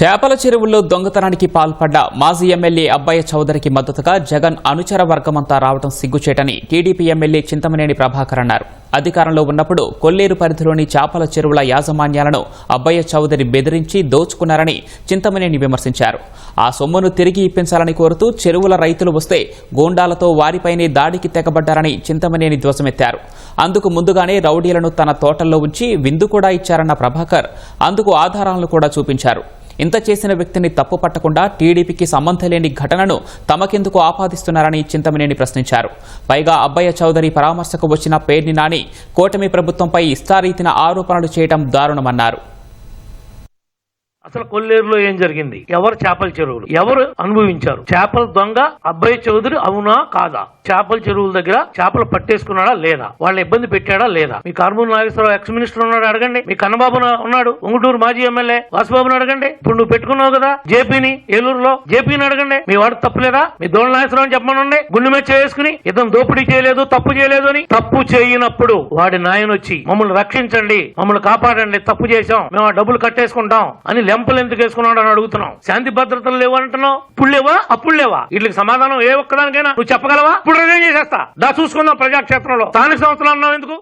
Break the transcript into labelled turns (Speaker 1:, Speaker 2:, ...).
Speaker 1: చేపల చెరువుల్లో దొంగతనానికి పాల్పడ్డ మాజీ ఎమ్మెల్యే అబ్బయ్య చౌదరికి మద్దతుగా జగన్ అనుచర వర్గమంతా రావడం సిగ్గుచేటని టీడీపీ ఎమ్మెల్యే చింతమనేని ప్రభాకర్ అన్నారు. అధికారంలో ఉన్నప్పుడు కొల్లేరు పరిధిలోని చేపల చెరువుల యాజమాన్యాలను అబ్బయ్య చౌదరి బెదిరించి దోచుకున్నారని చింతమనేని విమర్శించారు. ఆ సొమ్మును తిరిగి ఇప్పించాలని కోరుతూ చెరువుల రైతులు వస్తే గోండాలతో వారిపైనే దాడికి తెగబడ్డారని చింతమనేని ధ్వసమెత్తారు అందుకు ముందుగానే రౌడీలను తన తోటల్లో ఉంచి విందు కూడా ఇచ్చారన్న ప్రభాకర్ అందుకు ఆధారాలను కూడా చూపించారు. ఇంత చేసిన వ్యక్తిని తప్పు పట్టకుండా టీడీపీకి సంబంధం లేని ఘటనను తమకెందుకు ఆపాదిస్తున్నారని చింతమనేని ప్రశ్నించారు. పైగా అబ్బయ్య చౌదరి పరామర్శకు వచ్చిన పేర్ని నాని కూటమి ప్రభుత్వంపై ఇష్టారీతిన ఆరోపణలు చేయడం దారుణమన్నారు.
Speaker 2: అసలు కొల్లేరులో ఏం జరిగింది? ఎవరు చేపల చెరువులు? ఎవరు అనుభవించారు? చేపల దొంగ అబ్బాయి చౌదరి అవునా కాదా? చేపల చెరువుల దగ్గర చేపలు పట్టేసుకున్నాడా లేదా? వాళ్ళ ఇబ్బంది పెట్టాడా లేదా? మీ కార్మూర్ నాగేశ్వరరావు ఎక్స్ మినిస్టర్ ఉన్నాడు అడగండి. మీ కన్నబాబు ఉన్నాడు. ఉంగుటూరు మాజీ ఎమ్మెల్యే వాసుబాబుని అడగండి. ఇప్పుడు నువ్వు పెట్టుకున్నావు కదా జేపీని ఏలూరులో. జేపీని అడగండి. మీ వాడు తప్పలేదా? మీ దోళ నాగేశ్వరరావు అని చెప్పమనండి. గుండె మీద చేసుకుని ఇతను దోపిడీ చేయలేదు తప్పు చేయలేదు అని తప్పు చేయనప్పుడు వాడి నాయన వచ్చి మమ్మల్ని రక్షించండి. మమ్మల్ని కాపాడండి. తప్పు చేశాం. మేము ఆ డబ్బులు కట్టేసుకుంటాం. అని లెంపలు ఎందుకు వేసుకున్నాడు అని అడుగుతున్నాం శాంతి భద్రతలు లేవు అంటున్నావు? ఇప్పుడు లేవా? అప్పుడు లేవా? వీటికి సమాధానం ఏ ఒక్కదానికైనా నువ్వు చెప్పగలవా? ఇప్పుడు రిజైన్ చేసేస్తా. దా చూసుకుందాం ప్రజాక్షేత్రంలో. స్థానిక సంస్థలు అన్నావు ఎందుకు?